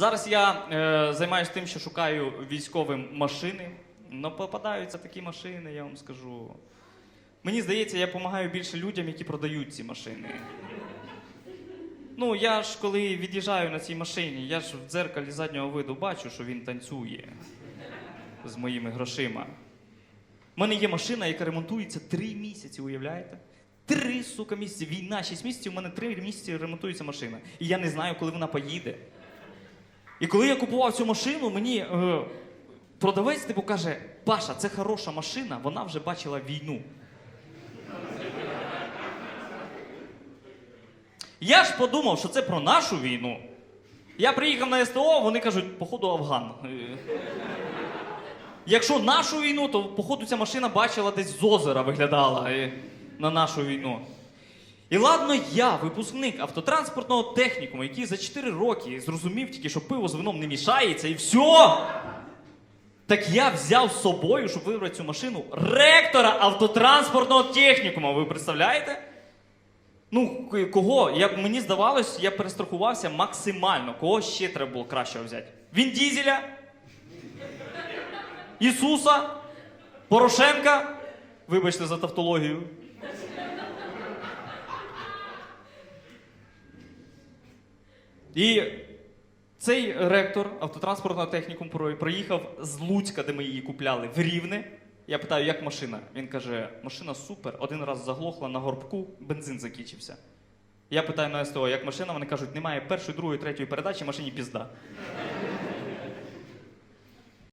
Зараз я е, займаюся тим, що шукаю військовим машини. Ну, попадаються такі машини, я вам скажу. Мені здається, я допомагаю більше людям, які продають ці машини. Ну, я ж коли від'їжджаю на цій машині, я ж в дзеркалі заднього виду бачу, що він танцює з моїми грошима. У мене є машина, яка ремонтується три місяці, уявляєте? Три, сука, місяці. Війна, шість місяців, у мене три місяці ремонтується машина. І я не знаю, коли вона поїде. І коли я купував цю машину, мені е, продавець типу каже: Паша, це хороша машина, вона вже бачила війну. Я ж подумав, що це про нашу війну. Я приїхав на СТО, вони кажуть, походу, Афган. Е, Якщо нашу війну, то походу ця машина бачила десь з озера виглядала е, на нашу війну. І ладно, я, випускник автотранспортного технікуму, який за 4 роки зрозумів тільки, що пиво з вином не мішається, і все. Так я взяв з собою, щоб вибрати цю машину, ректора автотранспортного технікуму. Ви представляєте? Ну, кого? Я, мені здавалось, я перестрахувався максимально. Кого ще треба було кращого взяти? Він Дізеля? Ісуса? Порошенка? Вибачте за тавтологію. І цей ректор автотранспортного технікуму проїхав з Луцька, де ми її купляли, в Рівне. Я питаю, як машина? Він каже: машина супер, один раз заглохла на горбку, бензин закінчився. Я питаю на СТО, як машина, вони кажуть, немає першої, другої, третьої передачі, машині пізда.